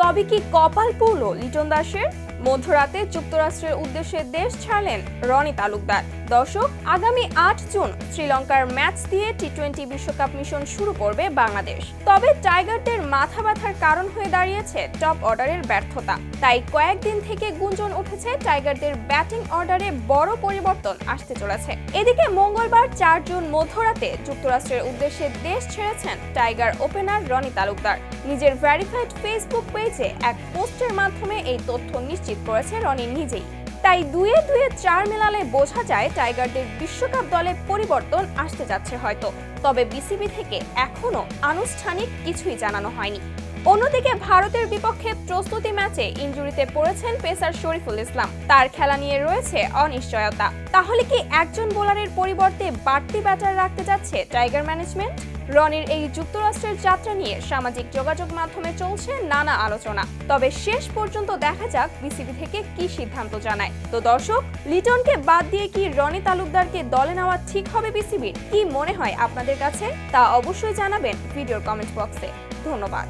তবে কি কপাল পুরল লিটন দাসের? মধ্যরাতে যুক্তরাষ্ট্রের উদ্দেশ্যে দেশ ছাড়লেন রনি তালুকদার। দর্শক, আগামী আট জুন শ্রীলঙ্কার ম্যাচ দিয়ে টি টোয়েন্টি বিশ্বকাপ মিশন শুরু করবে বাংলাদেশ। তবে টাইগারদের মাথা ব্যথার কারণ হয়ে দাঁড়িয়েছে টপ অর্ডারের ব্যর্থতা। তাই কয়েকদিন থেকে গুঞ্জন উঠেছে টাইগারদের ব্যাটিং অর্ডারে বড় পরিবর্তন আসতে চলেছে। এদিকে মঙ্গলবার চার জুন মধ্যরাতে যুক্তরাষ্ট্রের উদ্দেশ্যে দেশ ছেড়েছেন টাইগার ওপেনার রনি তালুকদার। নিজের ভেরিফাইড ফেসবুক পেজে এক পোস্টের মাধ্যমে এই তথ্য নিশ্চিত করেছে রনি নিজেই। তাই দুয়ে দুয়ে চার মেলালে বোঝা যায় টাইগারদের বিশ্বকাপ দলে পরিবর্তন আসতে যাচ্ছে হয়তো। তবে বিসিবি থেকে এখনও আনুষ্ঠানিক কিছুই জানানো হয়নি। অন্যদিকে ভারতের বিপক্ষে প্রস্তুতি ম্যাচে ইঞ্জুরিতে পড়েছেন পেসার শরীফুল ইসলাম। তার খেলা নিয়ে রয়েছে অনিশ্চয়তা। তাহলে কি একজন বোলারের পরিবর্তে বাড়তি ব্যাটার রাখতে যাচ্ছে টাইগার ম্যানেজমেন্ট? রনির এই যুক্তরাষ্ট্রের যাত্রা নিয়ে সামাজিক যোগাযোগ মাধ্যমে চলছে নানা আলোচনা। তবে শেষ পর্যন্ত দেখা যাক বিসিবি থেকে কি সিদ্ধান্ত জানায়। তো দর্শক, লিটনকে বাদ দিয়ে কি রনি তালুকদারকে দলে নেওয়া ঠিক হবে বিসিবির? কি মনে হয় আপনাদের কাছে? তা অবশ্যই জানাবেন ভিডিওর কমেন্ট বক্সে। ধন্যবাদ।